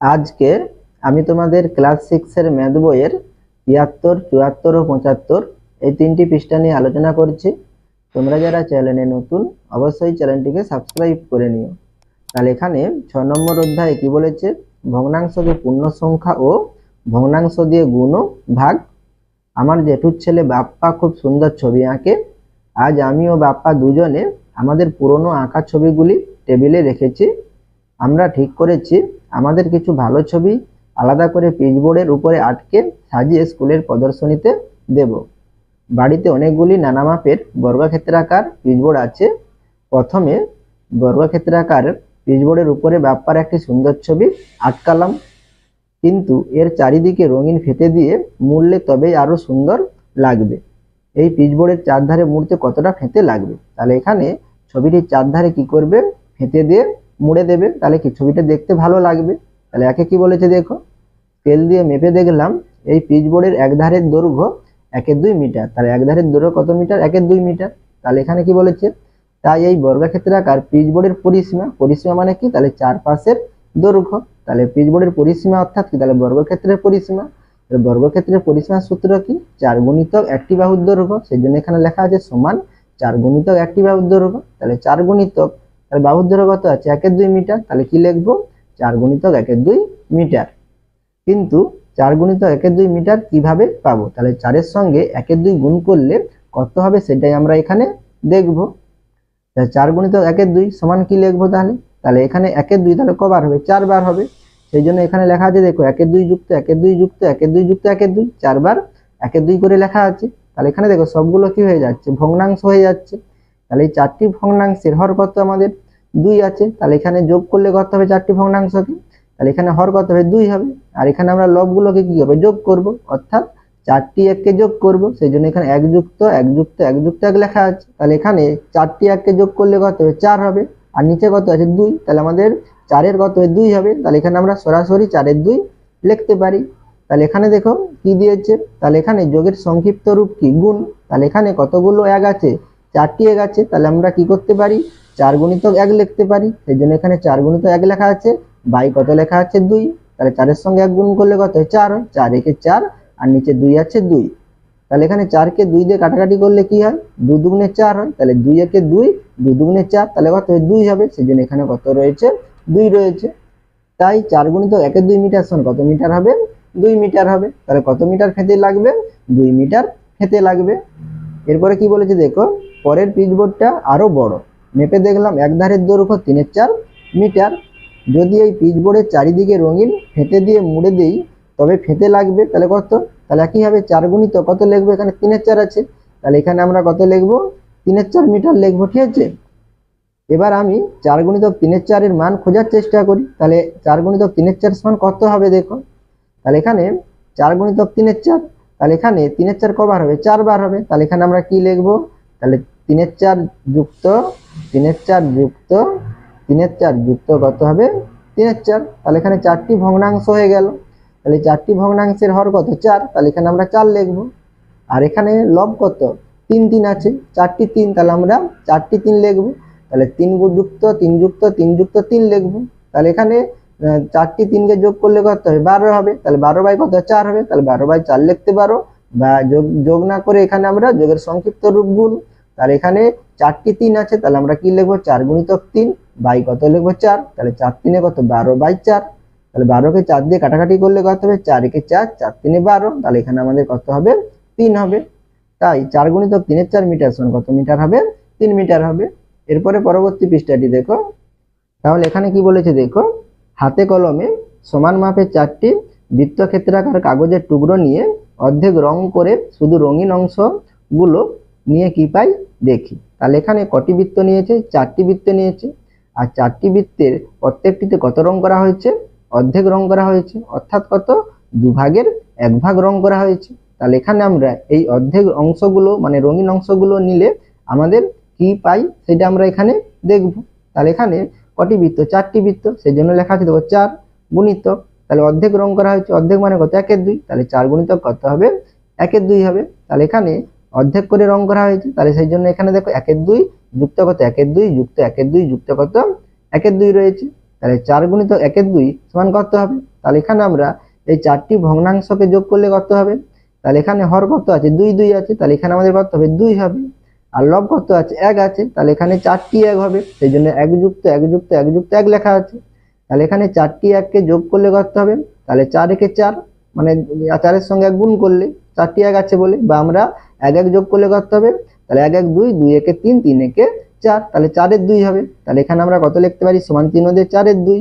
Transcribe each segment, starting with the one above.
আজকে আমি তোমাদের ক্লাস সিক্সের ম্যাথ বইয়ের তিয়াত্তর, চুয়াত্তর ও পঁচাত্তর এই তিনটি পৃষ্ঠা নিয়ে আলোচনা করছি। তোমরা যারা চ্যানেলে নতুন, অবশ্যই চ্যানেলটিকে সাবস্ক্রাইব করে নিও। তাহলে এখানে ছ নম্বর অধ্যায়ে কি বলেছে? ভগ্নাংশকে পূর্ণ সংখ্যা ও ভগ্নাংশ দিয়ে গুণ ভাগ। আমার জেঠুর ছেলে বাপ্পা খুব সুন্দর ছবি আঁকে। আজ আমি ও বাপ্পা দুজনে আমাদের পুরনো আঁকা ছবিগুলি টেবিলে রেখেছি। আমরা ঠিক করেছি আমাদের কিছু ভালো ছবি আলাদা করে পিচবোর্ডের উপরে আটকে সাজিয়ে স্কুলের প্রদর্শনীতে দেব। বাড়িতে অনেকগুলি নানা মাপের বর্গক্ষেত্রাকার পিচবোর্ড আছে। প্রথমে বর্গক্ষেত্রাকার পিচবোর্ডের উপরে বাপ্পার একটি সুন্দর ছবি আটকালাম। কিন্তু এর চারিদিকে রঙিন ফেটে দিয়ে মুড়লে তবেই আরও সুন্দর লাগবে। এই পিচবোর্ডের চারধারে মুড়তে কতটা ফেঁতে লাগবে? তাহলে এখানে ছবিটির চারধারে কি করবে? ফেঁতে দিয়ে মুড়ে দেবে, তাহলে কি ছবিটা দেখতে ভালো লাগবে? তাহলে একে কি বলেছে দেখো? স্কেল দিয়ে মেপে দেখলাম, এই পিচবোর্ডের এক ধারের দৈর্ঘ্য একের দুই মিটার। তাহলে এক ধারের দৈর্ঘ্য কত মিটার? একের দুই মিটার। তাহলে এখানে কি বলেছে? তাই এই বর্গক্ষেত্রাকার পিচবোর্ডের পরিসীমা পরিসীমা মানে কি? তাহলে চারপাশের দৈর্ঘ্য। তাহলে পিচবোর্ডের পরিসীমা অর্থাৎ কি? তাহলে বর্গক্ষেত্রের পরিসীমা। বর্গক্ষেত্রের পরিসীমার সূত্র কি? চার গুণিতক একটি বাহুর দৈর্ঘ্য। সেই জন্য এখানে লেখা আছে সমান চার গুণিতক একটি বাহুর দৈর্ঘ্য। তাহলে চার গুণিতক তাহলে বাহুর দৈর্ঘ্য কত আছে একের দুই মিটার তাহলে কি লিখব চার গুণিতক একের দুই মিটার কিন্তু চার গুণিতক একের দুই মিটার কীভাবে পাবো তাহলে চারের সঙ্গে একের দুই গুণ করলে কত হবে সেটাই আমরা এখানে দেখব তাহলে চার গুণিতক একের দুই সমান কি লিখব তাহলে তাহলে এখানে একের দুই তাহলে কবার হবে চারবার হবে সেই জন্য এখানে লেখা আছে দেখো একের দুই যুক্ত একের দুই যুক্ত একের দুই যুক্ত একের দুই চারবার একের দুই করে লেখা আছে তাহলে এখানে দেখো সবগুলো কি হয়ে যাচ্ছে ভগ্নাংশ হয়ে যাচ্ছে তাহলে এই চারটি ভগ্নাংশের হর কত আমাদের দুই আছে। তাহলে এখানে যোগ করলে কত হবে চারটি ভগ্নাংশকে তাহলে এখানে হর কত হবে দুই হবে। আর এখানে আমরা লবগুলোকে কি হবে যোগ করব। অর্থাৎ চারটি এককে যোগ করব। সেই জন্য এখানে এক যুক্ত এক যুক্ত এক যুক্ত এক লেখা আছে। তাহলে এখানে চারটি এককে যোগ করলে কত হবে চার হবে। আর নিচে কত আছে? দুই। তাহলে আমাদের চারের কত হবে দুই হবে। তাহলে এখানে আমরা সরাসরি চারের দুই লিখতে পারি। তাহলে এখানে দেখো কি দিয়েছে? তাহলে এখানে যোগের সংক্ষিপ্ত রূপ কি? গুণ। তাহলে এখানে কতগুলো এক আছে? চারটি এক আছে তাহলে আমরা কি করতে পারি? চার গুণিতক এক লিখতে পারি, সেই জন্য এখানে চার গুণিতক এক লেখা আছে, বাই কত লেখা আছে? দুই। তাহলে চারের সঙ্গে এক গুণ করলে কত হয়? চার চার একে চার, আর নিচে দুই আছে দুই। তাহলে এখানে চারকে দুই দিয়ে কাটাকাটি করলে কি হয়? দু দুগুণে চার হয়। তাহলে দুই একে দুই, দু দুগুণে চার, তাহলে কত হয়? দুই হবে। সেই জন্য এখানে কত রয়েছে? দুই রয়েছে। তাই চার গুণিত একের দুই মিটার সমান কত মিটার হবে? দুই মিটার হবে। তাহলে কত মিটার খেতে লাগবে? দুই মিটার খেতে লাগবে। এরপরে কি বলেছে দেখো? পরের পিচবোর্ডটা আরও বড়। মেপে দেখলাম এক ধারের দৈর্ঘ্য তিনের চার মিটার। যদি এই পিচবোর্ডের চারিদিকে রঙিন ফেটে দিয়ে মুড়ে দিই, তবে ফেটে লাগবে, তাহলে কত? তাহলে একইভাবে চার গুণিত কত লিখব? এখানে তিনের চার আছে। তাহলে এখানে আমরা কত লিখব? তিনের চার মিটার লিখব, ঠিক আছে? এবার আমি চার গুণিত তিনের চারের মান খোঁজার চেষ্টা করি। তাহলে চার গুণিত তিনের চার সমান কত হবে দেখো? তাহলে এখানে চার গুণিতক তিনের চার, তাহলে এখানে তিনের চার কবার হবে, চারবার হবে। তাহলে এখানে আমরা কি লিখব? তাহলে তিনের চার যুক্ত, তিনের চার যুক্ত, তিনের চার যুক্ত কত হবে? তিনের চার। তাহলে এখানে চারটি ভগ্নাংশ হয়ে গেল। তাহলে চারটি ভগ্নাংশের হর কত? চার। তাহলে এখানে আমরা চার লিখব। আর এখানে লব কত? তিন তিন আছে। চারটি তিন, তাহলে আমরা চারটি তিন লিখব। তাহলে তিন যুক্ত তিন যুক্ত তিন যুক্ত, তিন লিখব। তাহলে এখানে চারটি তিনকে যোগ করলে কত হবে? বারো হবে। তাহলে বারো বাই কত? চার হবে। তাহলে বারো বাই চার লিখতে পারো। বা যোগ যোগ না করে এখানে আমরা যোগের সংক্ষিপ্ত রূপ গুণ, তাহলে এখানে চারটি তিন আছে, তাহলে আমরা কি লিখব? চার গুণিতক তিন, বাই কত লিখব? চার, তাহলে চার তিনে কত? বারো বাই চার। তাহলে বারোকে চার দিয়ে কাটাকাটি করলে কত হবে? চার একে চার চার তিনে বারো, তাহলে এখানে আমাদের কত হবে? তিন হবে। তাই চার গুণিতক তিনের চার মিটার সমান কত মিটার হবে? তিন মিটার হবে। এরপরে পরবর্তী পৃষ্ঠাটি দেখো। তাহলে এখানে কি বলেছে দেখো? হাতে কলমে সমান মাপের চারটি বৃত্তক্ষেত্রাকার কাগজের টুকরো নিয়ে অর্ধেক রং করে শুধু রঙিন অংশগুলো নিয়ে কি পাই? দেখি। তাহলে এখানে কটি বৃত্ত নিয়েছে? চারটি বৃত্ত নিয়েছে। আর চারটি বৃত্তের প্রত্যেকটিতে কত রং করা হয়েছে? অর্ধেক রং করা হয়েছে। অর্থাৎ কত? দুভাগের এক ভাগ রং করা হয়েছে। তাহলে এখানে আমরা এই অর্ধেক অংশগুলো মানে রঙিন অংশগুলো নিলে আমাদের কি পাই? সেটা আমরা এখানে দেখব। তাহলে এখানে কটি বৃত্ত? চারটি বৃত্ত। সেই জন্য লেখা আছে দেখো, চার গুণিত তাহলে অর্ধেক রং করা হয়েছে, অর্ধেক মানে কত? একের দুই। তাহলে চার গুণিত কত হবে? একের দুই হবে। তাহলে এখানে অর্ধেক করে রং করা হয়েছে, তাহলে সেই জন্য এখানে দেখো একের দুই যুক্ত কত? একের দুই যুক্ত, একের দুই যুক্ত কত? একের দুই রয়েছে। তাহলে চার গুণিত একের দুই সমান কত হবে? তাহলে এখানে আমরা এই চারটি ভগ্নাংশকে যোগ করলে কত হবে? তাহলে এখানে হর কত আছে? দুই দুই আছে। তাহলে এখানে আমাদের কত হবে? দুই হবে। আর লব কত আছে? এক আছে। তাহলে এখানে চারটি এক হবে। সেই জন্য এক যুক্ত এক যুক্ত এক যুক্ত, এক লেখা আছে। তাহলে এখানে চারটি এককে যোগ করলে করতে হবে? তাহলে চার একে চার মানে চারের সঙ্গে এক গুণ করলে চারটি এক আছে বলে, বা আমরা এক এক যোগ করলে করতে হবে? তাহলে এক এক দুই দুই একে তিন তিন একে চার, তাহলে চারের দুই হবে। তাহলে এখানে আমরা কত লিখতে পারি? সমান চিহ্ন দিয়ে চারের দুই।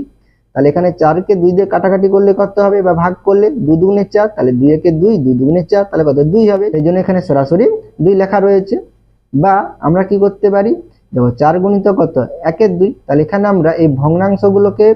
তাহলে এখানে চারকে দুই দিয়ে কাটাকাটি করলে কত হবে বা ভাগ করলে দু চার, তাহলে দুই একে দুই দুগুণে চার, তাহলে কত? দুই হবে। সেই জন্য এখানে সরাসরি দুই লেখা রয়েছে। বা আমরা কি করতে পারি? দেখো চার গুণিত কত? একের দুই। তাহলে এখানে আমরা এই ভগ্নাংশগুলোকে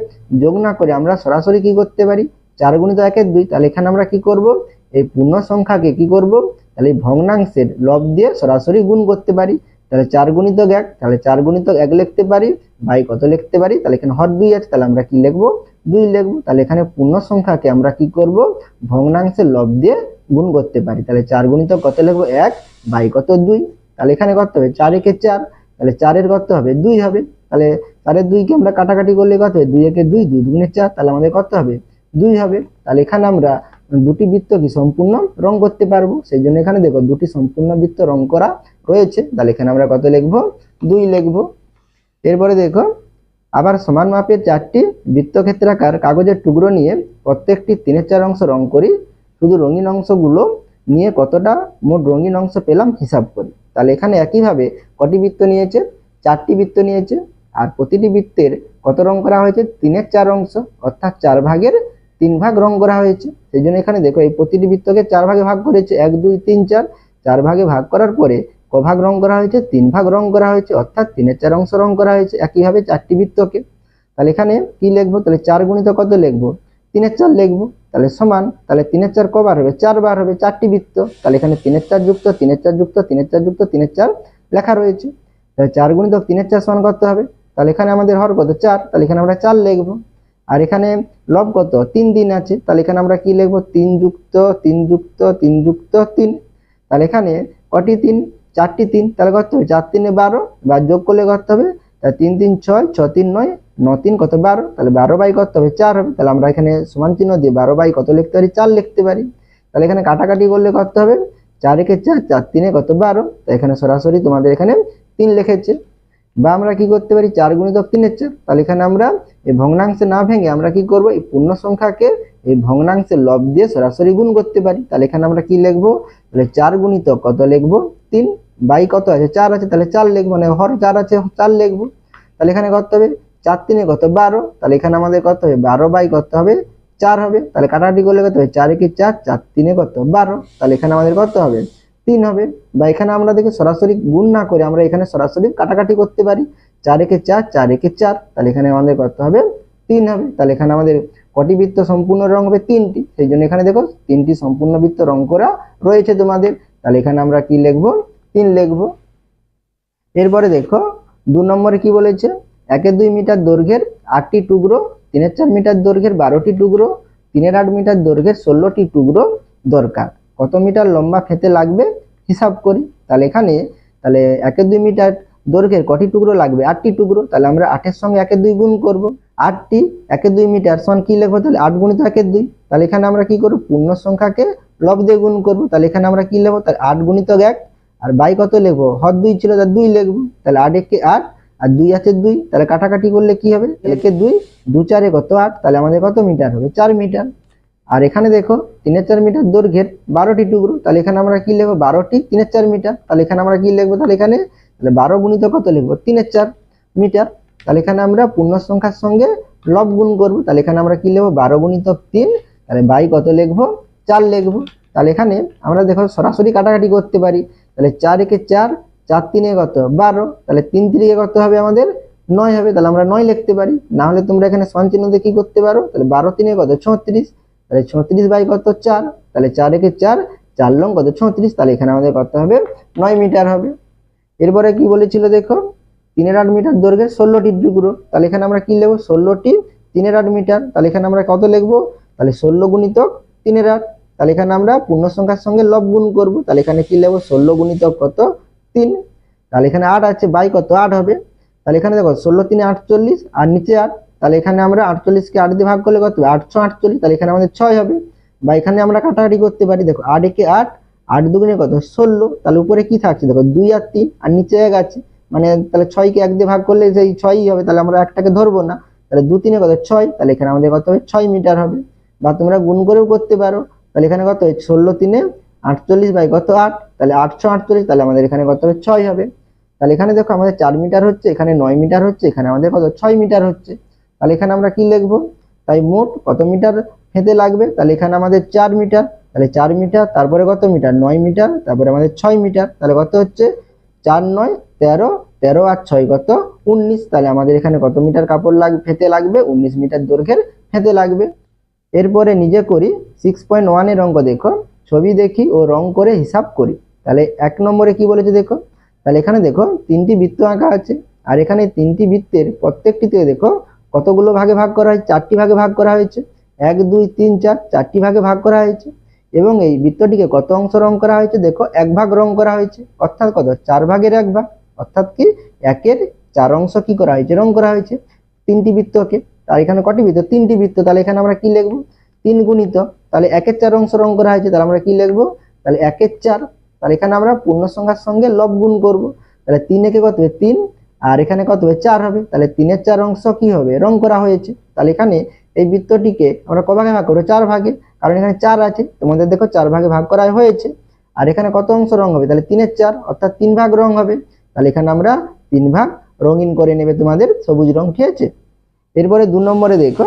যোগ না করে আমরা সরাসরি কি করতে পারি? চার গুণিত একের দুই। তাহলে এখানে আমরা কি করব? এই পূর্ণ সংখ্যাকে কি করব? তাহলে এই ভগ্নাংশের লব দিয়ে সরাসরি গুণ করতে পারি। তাহলে চার গুণিত এক। তাহলে চার গুণিত এক লিখতে পারি। বাই কত লিখতে পারি? তাহলে এখানে হর দুই আছে। তাহলে আমরা কি লিখব? দুই লিখব। তাহলে এখানে পূর্ণ সংখ্যাকে আমরা কি করব? ভগ্নাংশের লব দিয়ে গুণ করতে পারি। তাহলে চার গুণিত কত লিখব? এক। বাই কত দুই? তাহলে এখানে কত হবে? চার একে চার। তাহলে চারের কত হবে দুই হবে। তাহলে চারের দুইকে আমরা কাটাকাটি করলে কত হবে? দুই একে দুই দুই দুগুণে চার, তাহলে আমাদের কত হবে? দুই হবে। তাহলে এখানে আমরা দুটি বৃত্ত কি সম্পূর্ণ রং করতে পারব। সেই জন্য এখানে দেখো দুটি সম্পূর্ণ বৃত্ত রং করা রয়েছে। তাহলে এখানে আমরা কত লিখব? দুই লিখব। এরপরে দেখো, আবার সমান মাপের চারটি বৃত্তক্ষেত্রাকার কাগজের টুকরো নিয়ে প্রত্যেকটি তিনের চার অংশ রং করি। শুধু রঙিন অংশগুলো নিয়ে কতটা মোট রঙিন অংশ পেলাম হিসাব করি। তাহলে এখানে একইভাবে কটি বৃত্ত নিয়েছে? চারটি বৃত্ত নিয়েছে। আর প্রতিটি বৃত্তের কত রং করা হয়েছে? তিনের চার অংশ, অর্থাৎ চার ভাগের তিন ভাগ রং করা হয়েছে। সেই জন্য এখানে দেখো, এই প্রতিটি বৃত্তকে চার ভাগে ভাগ করেছে। এক, দুই, তিন, চার। চার ভাগে ভাগ করার পরে ক ভাগ রং করা হয়েছে? তিন ভাগ রং করা হয়েছে, অর্থাৎ তিনের চার অংশ রং করা হয়েছে। একইভাবে চারটি বৃত্তকে। তাহলে এখানে কি লিখব? তাহলে চার গুণিত কত লিখব? তিনের চার লিখব, তাহলে সমান, তাহলে তিনের চার কবার হবে? চারবার হবে, চারটি বৃত্ত। তাহলে এখানে তিনের চার যুক্ত, তিনের চার যুক্ত, তিনের চার যুক্ত, তিনের চার লেখা রয়েছে। তাহলে চার গুণিত তিনের চার সমান করতে হবে। তাহলে এখানে আমাদের হর কত? চার। তাহলে এখানে আমরা চার লিখব। আর এখানে লব কত? তিন দিন আছে। তাহলে এখানে আমরা কি লিখব? তিন যুক্ত তিন যুক্ত তিন যুক্ত, তিন। তাহলে এখানে কটি তিন? চারটি তিন। তাহলে কত হবে চার তিনে বারো। বা যোগ করলে করতে হবে। তাহলে তিন তিন ছয় ছ তিন নয় ন তিন কত বারো? তাহলে বারো বাই কত হবে? চার হবে। তাহলে আমরা এখানে সমান চিহ্ন দিয়ে বারো বাই কত লিখতে পারি? চার লিখতে পারি। তাহলে এখানে কাটাকাটি করলে করতে হবে? চার একে চার চার তিনে কত বারো? তো এখানে সরাসরি তোমাদের এখানে তিন লিখেছে। বা আমরা কি করতে পারি? চার গুণিতক তিনের চার। তাহলে এখানে আমরা এই ভগ্নাংশে না ভেঙে আমরা কি করব? এই পূর্ণ সংখ্যাকে এই ভগ্নাংশে লব দিয়ে সরাসরি গুণ করতে পারি। তাহলে এখানে আমরা কি লিখব? তাহলে চার গুণিত কত লিখব? তিন। বাই কত আছে? চার আছে। তাহলে চার লিখব। মানে হর চার আছে, চার লিখব। তাহলে এখানে কত হবে? চার তিনে কত? বারো। তাহলে এখানে আমাদের কত হবে? বারো বাই কত হবে? চার হবে। তাহলে কাটাকাটি করলে কত হবে? চার একে চার চার তিনে কত? বারো। তাহলে এখানে আমাদের কত হবে? তিন হবে। বা এখানে আমরা দেখি সরাসরি গুণ না করে আমরা এখানে সরাসরি কাটাকাটি করতে পারি। চার একে চার চার একে চার। তাহলে এখানে আমাদের কত হবে? তিন হবে। তাহলে এখানে আমাদের কটি বৃত্ত সম্পূর্ণ রং হবে? তিনটি। সেই জন্য এখানে দেখো তিনটি সম্পূর্ণ বৃত্ত রং করা রয়েছে তোমাদের। তাহলে এখানে আমরা কি লিখব? তিন লিখব। এরপরে দেখো দু নম্বরে কি বলেছে? একের দুই মিটার দৈর্ঘ্যের আটটি টুকরো, তিনের চার মিটার দৈর্ঘ্যের বারোটি টুকরো, তিনের আট মিটার দৈর্ঘ্যের ষোলোটি টুকরো দরকার। কত মিটার লম্বা খেতে লাগবে? হিসাব করি। তাহলে এখানে, তাহলে একের দুই মিটার দৈর্ঘ্যের কটি টুকরো লাগবে? আটটি টুকরো। তাহলে আমরা আটের সঙ্গে একের দুই গুণ করব। আটটি একের দুই মিটার সমান কি লিখব? তাহলে আট গুণিত একের দুই। তাহলে এখানে আমরা কি করব? পূর্ণ সংখ্যাকে লব দিয়ে গুণ করব। তাহলে এখানে আমরা কি লিখব? তাহলে আট গুণিত এক। আর বাই কত লিখব? হর দুই ছিল তার দুই লিখব। তাহলে আট একে আট আর দুই আছে দুই তাহলে কাটাকাটি করলে কি হবে? একে দুই দু চারে কত আট? তাহলে আমাদের কত মিটার হবে? চার মিটার। আর এখানে দেখো তিনের চার মিটার দৈর্ঘ্যের বারোটি টুকরো তাহলে এখানে আমরা কি লিখব? বারোটি তিনের চার মিটার। তাহলে এখানে আমরা কি লিখব? তাহলে এখানে তাহলে বারো গুণিত কত লিখব? তিনের চার মিটার। তাহলে এখানে আমরা পূর্ণ সংখ্যার সঙ্গে লব গুণ করব। তাহলে এখানে আমরা কি লিখব? বারো গুণিত তিন তাহলে বাই কত লিখব? চার লিখব। তাহলে এখানে আমরা দেখো সরাসরি কাটাকাটি করতে পারি। তাহলে চার একে চার চার তিনে কত? বারো। তাহলে তিন তিরিকে কত হবে আমাদের? নয় হবে। তাহলে আমরা নয় লিখতে পারি। না হলে তোমরা এখানে সমান চিহ্ন দিয়ে কি করতে পারো? তাহলে বারো তিনে কত? ছত্রিশ। তাহলে ছত্রিশ বাই কত? চার। তাহলে চার একে চার। চার লং কত? ছত্রিশ। তাহলে এখানে আমাদের কত হবে? নয় মিটার হবে। এরপরে কি বলেছিল দেখো? তিনের আট মিটার দৈর্ঘ্যের ষোলোটি টুকরো তাহলে এখানে আমরা কি লিখব? ষোলোটি তিনের আট মিটার। তাহলে এখানে আমরা কত লিখব? তাহলে ষোলো গুণিতক তিনের আট। তাহলে এখানে আমরা পূর্ণ সংখ্যার সঙ্গে লব গুণ করব। তাহলে এখানে কি লিখব? ষোলো গুণিতক কত? তিন। তাহলে এখানে আট আছে, বাই কত? আট হবে। তাহলে এখানে দেখো, ষোলো, তিনে, আটচল্লিশ, আর নিচে আট। তাহলে এখানে আমরা আটচল্লিশকে আট দিয়ে ভাগ করলে কত? আটশো আটচল্লিশ। তাহলে এখানে আমাদের ছয় হবে। বা এখানে আমরা কাটাকাটি করতে পারি, দেখো, আট একে আট আট দুগুণে কত? ষোলো। তাহলে উপরে কি থাকছে? দেখো, দুই আর তিন, আর নিচে এক আছে। মানে তাহলে ছয়কে এক দিয়ে ভাগ করলে সেই ছয়ই হবে। তাহলে আমরা একটাকে ধরবো না। তাহলে দু তিনে কত? ছয়। তাহলে এখানে আমাদের কত হবে? ছয় মিটার হবে। বা তোমরা গুণ করেও করতে পারো। তাহলে এখানে কত? ষোলো তিনে আটচল্লিশ বাই কত আট? তাহলে আটশো আটচল্লিশ, তাহলে আমাদের এখানে কত হবে? ছয় হবে। তাহলে এখানে দেখো আমাদের চার মিটার হচ্ছে, এখানে নয় মিটার হচ্ছে, এখানে আমাদের কত? ছয় মিটার হচ্ছে। তাহলে এখানে আমরা কি লিখব? তাই মোট কত মিটার হেঁটে লাগবে? তাহলে এখানে আমাদের চার মিটার, তাহলে চার মিটার, তারপরে কত মিটার? নয় মিটার, তারপরে আমাদের ছয় মিটার, তাহলে কত হচ্ছে? চার নয়, তেরো তেরো আর ছয় কত? উনিশ। তাহলে আমাদের এখানে কত মিটার কাপড় লাগ ফেতে লাগবে? উনিশ মিটার দৈর্ঘ্যের ফেতে লাগবে। এরপরে নিজে করি সিক্স পয়েন্ট ওয়ানের অঙ্ক দেখো। ছবি দেখি ও রং করে হিসাব করি। তাহলে এক নম্বরে কি বলেছে দেখো? তাহলে এখানে দেখো তিনটি বৃত্ত আঁকা আছে। আর এখানে তিনটি বৃত্তের প্রত্যেকটিতে দেখো কতগুলো ভাগে ভাগ করা হয়েছে? চারটি ভাগে ভাগ করা হয়েছে। এক, দুই, তিন, চার, চারটি ভাগে ভাগ করা হয়েছে। এবং এই বৃত্তটিকে কত অংশ রং করা হয়েছে? দেখো এক ভাগ রং করা হয়েছে। অর্থাৎ কত? চার ভাগের এক ভাগ। অর্থাৎ কি? একের চার অংশ কি করা হয়েছে? রং করা হয়েছে তিনটি বৃত্তকে। তার এখানে কটি বৃত্ত? তিনটি বৃত্ত। তাহলে এখানে আমরা কি লিখব? তিন গুণিত, তাহলে একের চার অংশ রং করা হয়েছে, তাহলে আমরা কি লিখব? তাহলে একের চার, তাহলে এখানে আমরা পূর্ণ সংখ্যার সঙ্গে লব গুণ করব। তাহলে তিন একে কত হবে? তিন, আর এখানে কত হবে? চার হবে। তাহলে তিনের চার অংশ কি হবে? রং করা হয়েছে। তাহলে এখানে এই বৃত্তটিকে আমরা ক ভাগে ভাগ করব? চার ভাগে। কারণ এখানে চার আছে তোমাদের দেখো চার ভাগে ভাগ করা হয়েছে। আর এখানে কত অংশ রং হবে? তাহলে তিনের চার, অর্থাৎ তিন ভাগ রং হবে। তাহলে এখানে আমরা তিন ভাগ রঙিন করে নেবে, তোমাদের সবুজ রং ঠিক আছে? এরপরে দু নম্বরে দেখো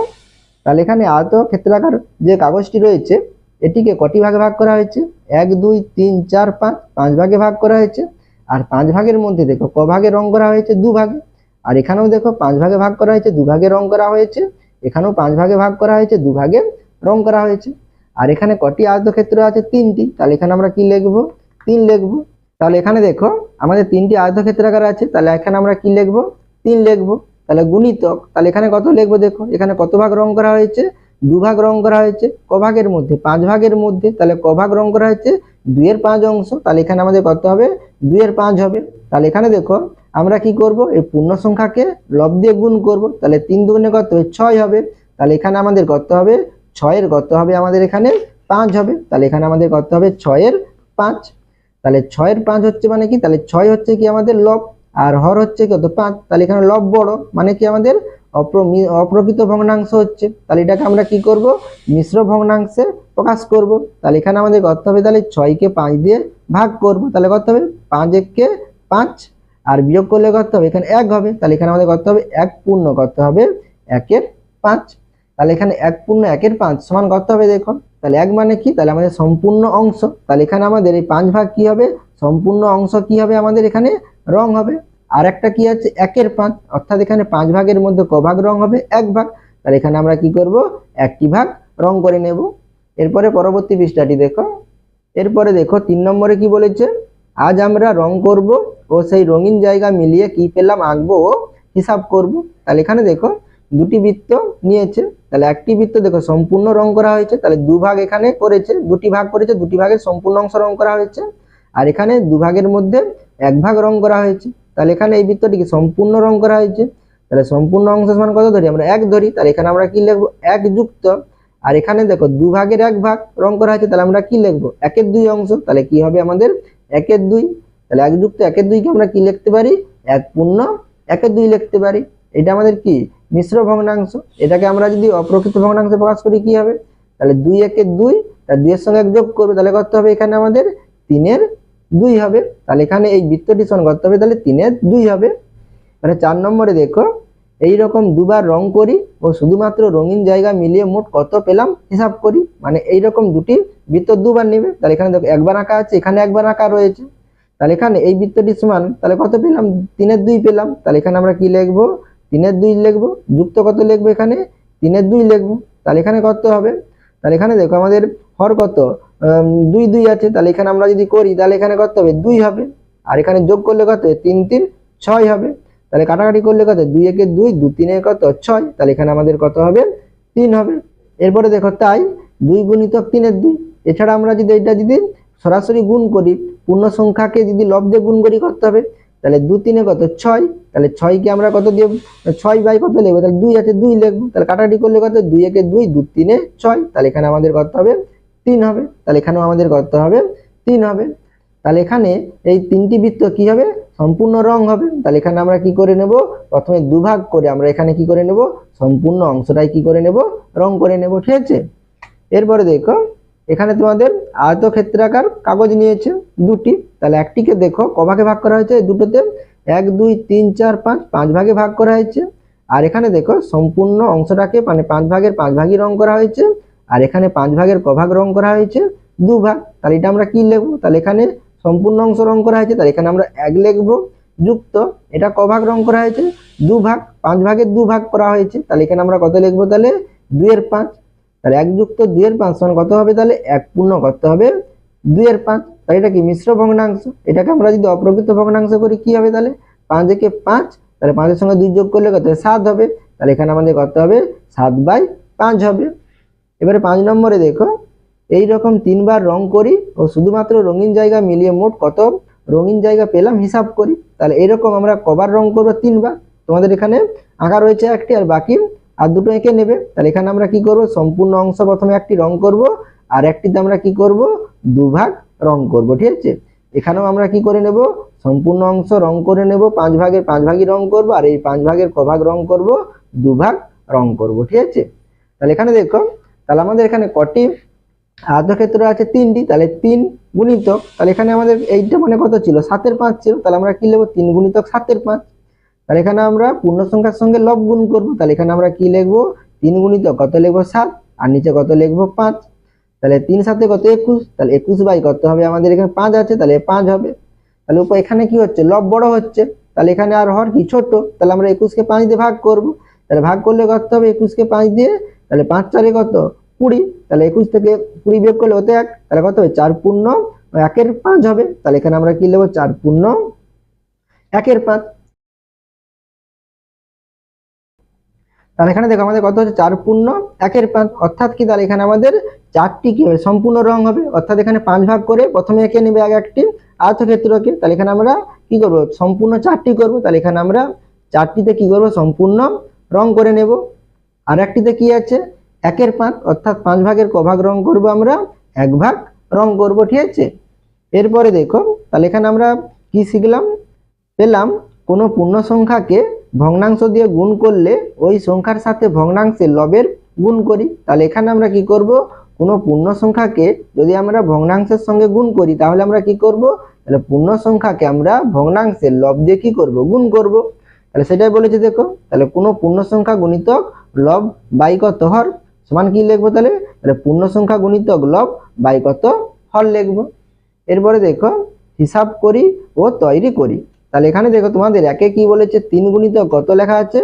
তাহলে এখানে আয়ত ক্ষেত্রাকার যে কাগজটি রয়েছে, এটিকে কটি ভাগে ভাগ করা হয়েছে? এক, দুই, তিন, চার, পাঁচ পাঁচ ভাগে ভাগ করা হয়েছে। আর পাঁচ ভাগের মধ্যে দেখো, ক ভাগে রং করা হয়েছে? দু ভাগে। আর এখানেও দেখো, পাঁচ ভাগে ভাগ করা হয়েছে, দু ভাগে রং করা হয়েছে। এখানেও পাঁচ ভাগে ভাগ করা হয়েছে, দু ভাগে রং করা হয়েছে। আর এখানে কটি আয়তক্ষেত্র আছে? তিনটি। তাহলে এখানে আমরা কি লিখব? তিন লিখব। তাহলে এখানে দেখো, আমাদের তিনটি আয়তক্ষেত্রাকার আছে। তাহলে এখানে আমরা কি লিখব? তিন লিখব। তাহলে গুণিতক, তাহলে এখানে কত লিখব দেখো? এখানে কত ভাগ রং করা হয়েছে? দু ভাগ রং করা হয়েছে ক ভাগের মধ্যে, পাঁচ ভাগের মধ্যে, তাহলে ক ভাগ রং করা হয়েছে দুইয়ের পাঁচ অংশ, তাহলে এখানে আমাদের কত হবে? দুইয়ের পাঁচ হবে। তাহলে এখানে দেখো, আমরা কি করব? এই পূর্ণ সংখ্যাকে লব দিয়ে গুণ করব। তাহলে তিন দুগুণে কত? ছয় হবে। তাহলে এখানে আমাদের কত হবে? ছয়ের কত হবে আমাদের এখানে? পাঁচ হবে। তাহলে এখানে আমাদের কত হবে? ছয়ের পাঁচ। তাহলে ছয়ের পাঁচ হচ্ছে মানে কি? তাহলে ছয় হচ্ছে কি আমাদের লব? আর হর হচ্ছে কত পাঁচ, তাহলে এখানে লব বড় মানে কি আমাদের? অপ্র- অপ্রকৃত ভগ্নাংশ হচ্ছে। তাহলে এটাকে আমরা কি করব? মিশ্র ভগ্নাংশে প্রকাশ করব। তাহলে এখানে আমাদের কত হবে, তাহলে ছয়কে পাঁচ দিয়ে ভাগ করব। তাহলে কত হবে পাঁচ এককে পাঁচ, আর বিয়োগ করলে কত হবে, এখানে এক হবে। তাহলে এখানে আমাদের কত হবে এক পূর্ণ কত হবে একের পাঁচ। তাহলে এখানে এক পূর্ণ, একের পাঁচ সমান কত হবে, দেখো। তাহলে এক মানে কি? তাহলে আমাদের সম্পূর্ণ অংশ। তাহলে এখানে আমাদের এই পাঁচ ভাগ কি হবে? সম্পূর্ণ অংশ কি হবে? আমাদের এখানে রং হবে। আর একটা কি আছে? একের পাঁচ, অর্থাৎ এখানে পাঁচ ভাগের মধ্যে ক ভাগ রং হবে? এক ভাগ। তাহলে এখানে আমরা কি করব? একটি ভাগ রং করে নেব। এরপরে পরবর্তী পৃষ্ঠাটি দেখো। এরপরে দেখো, তিন নম্বরে কি বলেছে? আজ আমরা রং করব ও সেই রঙিন জায়গা মিলিয়ে কি পেলাম? আঁকবো ও হিসাব করব। তাহলে এখানে দেখো, দুটি বৃত্ত নিয়েছে। তাহলে একটি বৃত্ত দেখো, সম্পূর্ণ রং করা হয়েছে। তাহলে দু ভাগ এখানে করেছে, দুটি ভাগ করেছে, দুটি ভাগের সম্পূর্ণ অংশ রং করা হয়েছে। আর এখানে দু ভাগের মধ্যে এক ভাগ রং করা হয়েছে। তাহলে এখানে এই বৃত্তটিকে সম্পূর্ণ রং করা হয়েছে। তাহলে সম্পূর্ণ অংশ সমান কত ধরি? আমরা এক ধরি। তাহলে এখানে আমরা কি লিখব? এক যুক্ত। আর এখানে দেখো দু ভাগের এক ভাগ রং করা হয়েছে। তাহলে আমরা কি লিখব? একের দুই অংশ। তাহলে কি হবে আমাদের? একের দুই। তাহলে এক যুক্ত, একের দুইকে আমরা কি লিখতে পারি? এক পূর্ণ, একের দুই লিখতে পারি। এটা আমাদের কি? মিশ্র ভগ্নাংশ। এটাকে আমরা যদি অপ্রকৃত ভগ্নাংশে প্রকাশ করি, কি হবে? তাহলে দুই একের দুই তার দুইয়ের সঙ্গে এক যোগ করবে। তাহলে কত হবে এখানে আমাদের? তিনের দুই হবে। তাহলে এখানে এই বৃত্তটি সমান করতে হবে, তাহলে তিনের দুই হবে। মানে চার নম্বরে দেখো এই রকম দুবার রং করি ও শুধুমাত্র রঙিন জায়গা মিলিয়ে মোট কত পেলাম? হিসাব করি। মানে এই রকম দুটি বৃত্ত দুবার নেবে। তাহলে এখানে দেখো, একবার আঁকা আছে, এখানে একবার আঁকা রয়েছে। তাহলে এখানে এই বৃত্তটি সমান, তাহলে কত পেলাম? তিনের দুই পেলাম। তাহলে এখানে আমরা কি লিখব? তিনের দুই লিখব। যুক্ত কত লিখব এখানে? তিনের দুই লিখব। তাহলে এখানে কত হবে? তাহলে এখানে দেখো, আমাদের হর কত? দুই দুই আছে, তাহলে এখানে আমরা যদি করি, তাহলে এখানে কত হবে? দুই হবে। আর এখানে যোগ করলে কত হবে? তিন তিন, ছয় হবে। তাহলে কাটাকাটি করলে কত দুই একে দুই, দু তিনে কত? ছয়। তাহলে এখানে আমাদের কত হবে? তিন হবে। এরপরে দেখো, তাই দুই গুণিতক তিনের দুই। এছাড়া আমরা যদি এটা যদি সরাসরি গুণ করি, পূর্ণ সংখ্যাকে যদি লব দিয়ে গুণ করি করতে হবে? তাহলে দু তিনে কত? ছয়। তাহলে ছয়কে আমরা কত দিয়ে, ছয় বাই কত লিখব? তাহলে দুই আছে, দুই লিখব। তাহলে কাটাকাটি করলে কত? দুই একে দুই, দু তিনে ছয়। তাহলে এখানে আমাদের কত হবে? তিন হবে, তাহলে এখানেও আমাদের কত হবে? তিন হবে। তাহলে এখানে এই তিনটি বৃত্ত কি হবে? সম্পূর্ণ রং হবে। তাহলে এখানে আমরা কি করে নেব? প্রথমে দুভাগ করে আমরা এখানে কি করে নেব? সম্পূর্ণ অংশটাই কি করে নেব? রং করে নেব, ঠিক আছে? এরপরে দেখো, এখানে তোমাদের আয়তক্ষেত্রাকার কাগজ নিয়েছে দুটি। তাহলে একটিকে দেখো, কভাগে ভাগ করা হয়েছে দুটোতে? এক, দুই, তিন, চার, পাঁচ পাঁচ ভাগে ভাগ করা হয়েছে। আর এখানে দেখো, সম্পূর্ণ অংশটাকে মানে পাঁচ ভাগের পাঁচ ভাগই রং করা হয়েছে। আর এখানে পাঁচ ভাগের কভাগ রং করা হয়েছে, দু ভাগ। তাহলে এটা আমরা কি লিখব? তাহলে এখানে সম্পূর্ণ অংশ রং করা হয়েছে, তাহলে এখানে আমরা এক লিখব, যুক্ত। এটা কভাগ রং করা হয়েছে, দু ভাগ, পাঁচ ভাগের দু ভাগ করা হয়েছে। তাহলে এখানে আমরা কত লিখব তাহলে? দুইয়ের পাঁচ। তাহলে এক যুক্ত দুইয়ের পাঁচ সমান কত হবে তাহলে? এক পূর্ণ করতে হবে দুইয়ের পাঁচ। তাহলে এটা কি? মিশ্র ভগ্নাংশ। এটাকে আমরা যদি অপ্রকৃত ভগ্নাংশ করি, কি হবে তাহলে? পাঁচ একে পাঁচ, তাহলে পাঁচের সঙ্গে দুই যোগ করলে কত সাত হবে। তাহলে এখানে আমাদের কত হবে সাত বাই পাঁচ হবে। এবারে পাঁচ নম্বরে দেখো এই রকম তিনবার রং করি ও শুধুমাত্র রঙিন জায়গা মিলিয়ে মোট কত রঙিন জায়গা পেলাম হিসাব করি। তাহলে এরকম আমরা কবার রং করব তিনবার। তোমাদের এখানে আঁকা রয়েছে একটি আর বাকি, আর দুটো এঁকে নেবে। তাহলে এখানে আমরা কি করব? সম্পূর্ণ অংশ প্রথমে একটি রং করব, আর একটিতে আমরা কি করব? দুভাগ রং করব, ঠিক আছে? এখানেও আমরা কি করে নেব? সম্পূর্ণ অংশ রং করে নেব, পাঁচ ভাগের পাঁচ ভাগই রং করব, আর এই পাঁচ ভাগের কভাগ রং করব, দুভাগ রং করব, ঠিক আছে? তাহলে এখানে দেখো তাহলে আমাদের এখানে কটি? আয়তক্ষেত্র আছে তিনটি, তাহলে তিন গুণিতক, তাহলে এখানে আমাদের এইটা মানে কত ছিল? সাতের পাঁচ ছিল, তাহলে আমরা কি লিখব? তিন গুণিতক সাতের পাঁচ। তাহলে এখানে আমরা পূর্ণ সংখ্যার সঙ্গে লব গুণ করব, তাহলে এখানে আমরা কি লিখব? তিন গুণিতক, কত লিখব? সাত, আর নিচে কত লিখব? পাঁচ। তাহলে তিন সাথে কত? একুশ। তাহলে একুশ বাই কত হবে? আমাদের এখানে পাঁচ আছে, তাহলে পাঁচ হবে। তাহলে উপর এখানে কি হচ্ছে? লব বড় হচ্ছে। তাহলে এখানে আর হর কি? ছোট। তাহলে আমরা একুশকে পাঁচ দিয়ে ভাগ করব। তাহলে ভাগ করলে কত হবে? একুশকে পাঁচ দিয়ে তাহলে পাঁচ চারে কত? কুড়ি। তাহলে একুশ থেকে কুড়ি বিয়োগ করলে হতে এক? তাহলে কত হবে? চার পূর্ণ। একের পাঁচ হবে। তাহলে এখানে আমরা কি লিখব? চার পূর্ণ। একের পাঁচ। তাহলে এখানে দেখো আমাদের কত হচ্ছে? চার পূর্ণ। একের পাঁচ। অর্থাৎ কি? তাহলে এখানে আমাদের চারটি কি হবে? সম্পূর্ণ রং হবে। অর্থাৎ এখানে পাঁচ ভাগ করে প্রথমে একে নেবে? আগে একটি। আয়তক্ষেত্রকে তাহলে এখানে আমরা কি করব? সম্পূর্ণ চারটি করব। তাহলে এখানে আমরা চারটিতে কি করব? সম্পূর্ণ রং করে নেব। আর একটিতে কি আছে? একের পাঁচ, অর্থাৎ পাঁচ ভাগের কভাগ রং করব আমরা, এক ভাগ রং করব, ঠিক আছে? এরপরে দেখো, তাহলে এখানে আমরা কি শিখলাম? পেলাম কোনো পূর্ণ সংখ্যাকে ভগ্নাংশ দিয়ে গুণ করলে ওই সংখ্যার সাথে ভগ্নাংশের লবের গুণ করি। তাহলে এখানে আমরা কি করব? কোনো পূর্ণ সংখ্যাকে যদি আমরা ভগ্নাংশের সঙ্গে গুণ করি, তাহলে আমরা কি করব? তাহলে পূর্ণ সংখ্যাকে আমরা ভগ্নাংশের লব দিয়ে কি করব? গুণ করব। তাহলে সেটাই বলেছে দেখো, তাহলে কোনো পূর্ণ সংখ্যা গুণিতক লব বাই কত হর? সমান কি লিখব তাহলে? তাহলে পূর্ণ সংখ্যা গুণিতক লব বাই কত হর লিখব। এরপরে দেখো, হিসাব করি ও তৈরি করি। তাহলে এখানে দেখো তোমাদের একে কি বলেছে? তিন গুণিত কত লেখা আছে?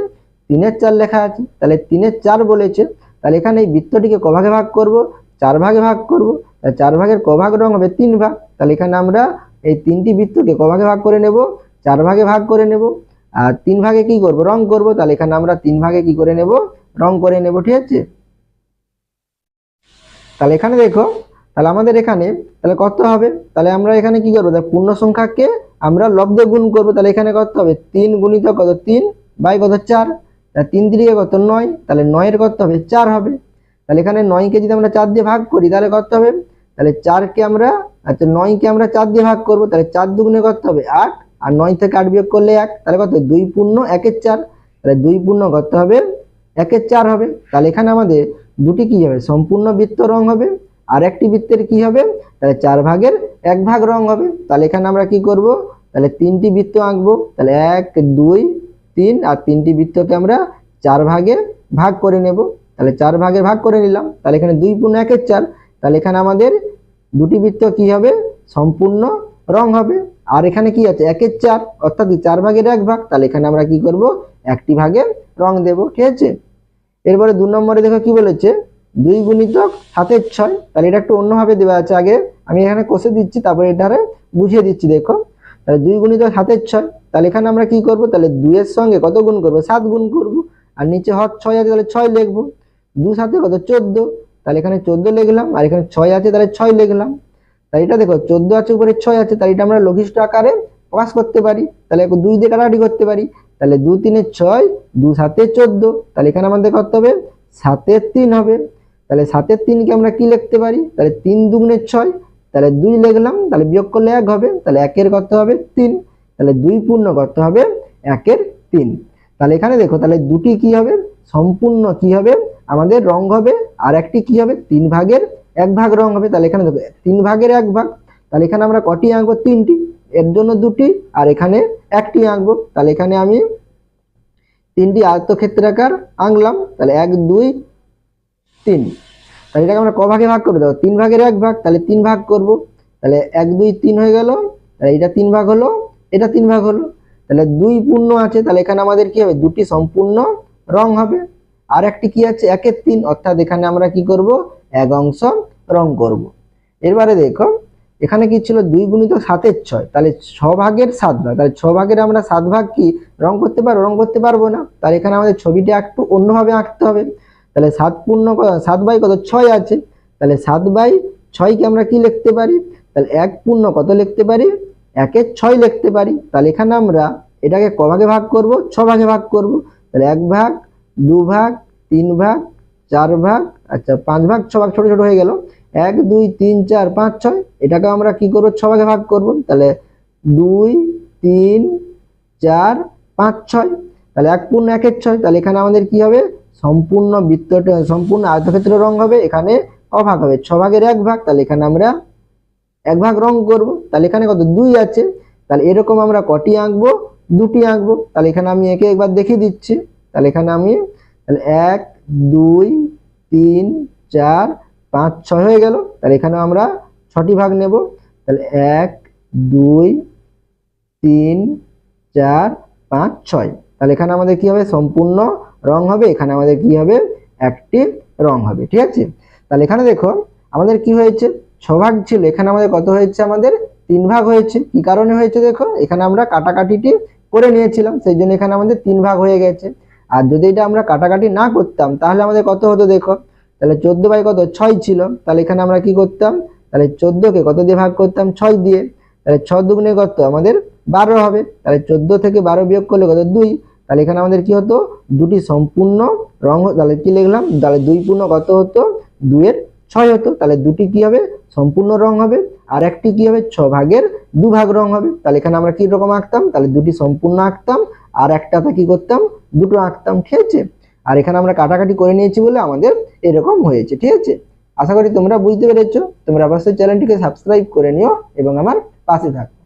তিনের চার লেখা আছে। তাহলে তিনের চার বলেছে। তাহলে এখানে এই বৃত্তটিকে কভাগে ভাগ করব, চার ভাগে ভাগ করব। চার ভাগের কভাগ রং হবে তিন ভাগ। তাহলে এখানে আমরা এই তিনটি বৃত্তকে কভাগে ভাগ করে নেব, চার ভাগে ভাগ করে নেব। আর তিন ভাগে কি করব? রং করব। তাহলে এখানে আমরা তিন ভাগে কি করে নেব? রং করে নেব, ঠিক আছে? তাহলে এখানে দেখো, তাহলে আমাদের এখানে, তাহলে কত হবে? তাহলে আমরা এখানে কি করব? তাহলে পূর্ণ সংখ্যাকে আমরা লব দিয়ে গুণ করব। তাহলে এখানে কত হবে? তিন গুণিত কত? তিন, বাই কত? চার। তিন তিরিকে কত? নয়। তাহলে নয়ের কত হবে? চার হবে। তাহলে এখানে নয়কে যদি আমরা চার দিয়ে ভাগ করি, তাহলে কত হবে? তাহলে চারকে আমরা আচ্ছা নয়কে আমরা চার দিয়ে ভাগ করব, তাহলে চার দুগুণে কত হবে? আট। আর নয় থেকে আট বিয়োগ করলে এক। তাহলে কত? দুই পূর্ণ একের চার। তাহলে দুই পূর্ণ কত হবে? একের চার হবে। তাহলে এখানে আমাদের দুটি কি হবে? সম্পূর্ণ বৃত্ত রং হবে। আর একটি বৃত্তের কি হবে? তাহলে চার ভাগের এক ভাগ রং হবে। তাহলে এখানে আমরা কি করব? তাহলে তিনটি বৃত্ত আঁকবো। তাহলে এক, দুই, তিন আর তিনটি বৃত্তকে আমরা চার ভাগে ভাগ করে নেব। তাহলে চার ভাগে ভাগ করে নিলাম। তাহলে এখানে দুই পূর্ণ একের চার। তাহলে এখানে আমাদের দুটি বৃত্ত কি হবে? সম্পূর্ণ রং হবে। আর এখানে কি আছে? একের চার। অর্থাৎ চার ভাগের এক ভাগ। তাহলে এখানে আমরা কি করব? একটি ভাগে রং দেব, ঠিক আছে? এরপরে দু নম্বরে দেখো কি বলেছে? দুই গুণিতক সাতের ছয়, তাহলে এটা একটু অন্যভাবে দেওয়া আছে আগে। আমি এখানে কষে দিচ্ছি, তারপরে এটারে বুঝিয়ে দিচ্ছি, দেখো। তাহলে দুই গুণিতক সাতের ছয়, তাহলে এখানে আমরা কি করব? তাহলে দুইয়ের সঙ্গে কত গুণ করব? সাত গুণ করব। আর নিচে হর ছয় আছে, তাহলে ছয় লিখব। দু সাথে কত? চোদ্দ। তাহলে এখানে চোদ্দ লিখলাম, আর এখানে ছয় আছে, তাহলে ছয় লিখলাম। তাহলে এটা দেখো, চোদ্দ আছে, উপরে ছয় আছে, তাহলে এটা আমরা লঘিষ্ঠ আকারে প্রকাশ করতে পারি। তাহলে দুই দিয়ে কাটাকাটি করতে পারি। তাহলে দু তিনে ছয়, দু সাতে চোদ্দ। তাহলে এখানে আমাদের করতে হবে? সাতের তিন হবে। তাহলে সাতের তিনকে আমরা কি লিখতে পারি? তাহলে তিন দুগুণে ছয়, তাহলে দুই লিখলাম, তাহলে বিয়োগ করলে এক হবে। তাহলে একের কত হবে? তিন। তাহলে দুই পূর্ণ কত হবে? একের তিন। তাহলে এখানে দেখো, তাহলে দুটি কি হবে? সম্পূর্ণ কি হবে? আমাদের রং হবে, আর একটি কি হবে? তিন ভাগের এক ভাগ রং হবে। তাহলে এখানে দেখো, তিন ভাগের এক ভাগ। তাহলে এখানে আমরা কটি আঁকবো? তিনটি। এর জন্য দুটি, আর এখানে একটি আঁকবো। তাহলে এখানে আমি তিনটি আয়তক্ষেত্রাকার আঁকলাম। তাহলে এক, দুই, তিন। তাহলে এটাকে আমরা ক ভাগে ভাগ করে দেবো তিন ভাগের এক ভাগ, তাহলে তিন ভাগ করব। তাহলে এক, দুই, তিন হয়ে গেল। তাহলে এটা তিন ভাগ হলো, এটা তিন ভাগ হলো। তাহলে দুই পূর্ণ আছে, তাহলে এখানে আমাদের কি হবে? দুটি সম্পূর্ণ রং হবে। আর একটি কি আছে? একের তিন। অর্থাৎ এখানে আমরা কি করব? এক অংশ রং করব। এবারে দেখো এখানে কি ছিল দুই গুণিত সাতের ছয়? তাহলে ছ ভাগের সাত ভাগ। তাহলে ছ ভাগের আমরা সাত ভাগ কি? রং করতে পারব? রং করতে পারব না। তাহলে এখানে আমাদের ছবিটা একটু অন্যভাবে আঁকতে হবে। তাহলে সাত পূর্ণ সাত বাই কত? ছয় আছে। তাহলে সাত বাই ছয়কে আমরা কি লিখতে পারি? তাহলে এক পূর্ণ কত লিখতে পারি? একের ছয় লিখতে পারি। তাহলে এখানে আমরা এটাকে ক ভাগে ভাগ করব? ছ ভাগে ভাগ করব। তাহলে এক ভাগ, দু ভাগ, তিন ভাগ, চার ভাগ আচ্ছা পাঁচ ভাগ, ছ ভাগ ছোট ছোট হয়ে গেল। এক, দুই, তিন, চার, পাঁচ, ছয়, এটাকে আমরা কি করব? ছ ভাগে ভাগ করব। তাহলে দুই, তিন, চার, পাঁচ, ছয়। তাহলে এক পূর্ণ একের ছয়। তাহলে এখানে আমাদের কি হবে? সম্পূর্ণ বৃত্তটা, সম্পূর্ণ আয়তক্ষেত্র রং হবে, এখানে অভাগ হবে। ছ ভাগের এক ভাগ, তাহলে এখানে আমরা এক ভাগ রং করব। তাহলে এখানে কত? দুই আছে। তাহলে এরকম আমরা কটি আঁকবো? দুটি আঁকবো। তাহলে এখানে আমি একে একবার দেখিয়ে দিচ্ছি। তাহলে এখানে আমি, তাহলে এক, দুই, তিন, চার পাঁচ, ছয় হয়ে গেল, তাহলে এখানে আমরা ছটি ভাগ নেব। তাহলে এক, দুই, তিন, চার, পাঁচ, ছয়। তাহলে এখানে আমাদের কি হবে? সম্পূর্ণ রং হবে। এখানে আমাদের কি হবে? একটি রং হবে। ঠিক আছে? তাহলে এখানে দেখো, আমাদের কি হয়েছে? ছ ভাগ ছিল। এখানে আমাদের কত হয়েছে? আমাদের তিন ভাগ হয়েছে। কি কারণে হয়েছে দেখো? এখানে আমরা কাটাকাটিটি করে নিয়েছিলাম। সেই জন্য এখানে আমাদের তিন ভাগ হয়ে গেছে। আর যদি এটা আমরা কাটাকাটি না করতাম, তাহলে আমাদের কত হতো দেখো? তাহলে চোদ্দ বাই কত? ছয় ছিল। তাহলে এখানে আমরা কি করতাম? তাহলে চোদ্দকে কত দিয়ে ভাগ করতাম? ছয় দিয়ে। তাহলে ছ দুগুণে কত? আমাদের বারো হবে। তাহলে চোদ্দ থেকে বারো বিয়োগ করলে কত? দুই। তাহলে এখানে আমাদের কি হতো? দুটি সম্পূর্ণ রং তাহলে কি লিখলাম? তাহলে দুই পূর্ণ কত হতো? দুয়ের ছয় হতো। তাহলে দুটি কি হবে? সম্পূর্ণ রং হবে। আর একটি কি হবে? ছ ভাগের দু ভাগ রং হবে। তাহলে এখানে আমরা কি রকম আঁকতাম? তাহলে দুটি সম্পূর্ণ আঁকতাম। আর একটাতে কি করতাম? দুটো আঁকতাম। ঠিক আছে আর এখানে আমরা কাটাকাটি করে নিয়েছি বলে আমাদের এরকম হয়েছে, ঠিক আছে? আশা করি তোমরা বুঝতে পেরেছ। তোমরা অবশ্যই চ্যানেলটিকে সাবস্ক্রাইব করে নিও এবং আমার পাশে থাকো।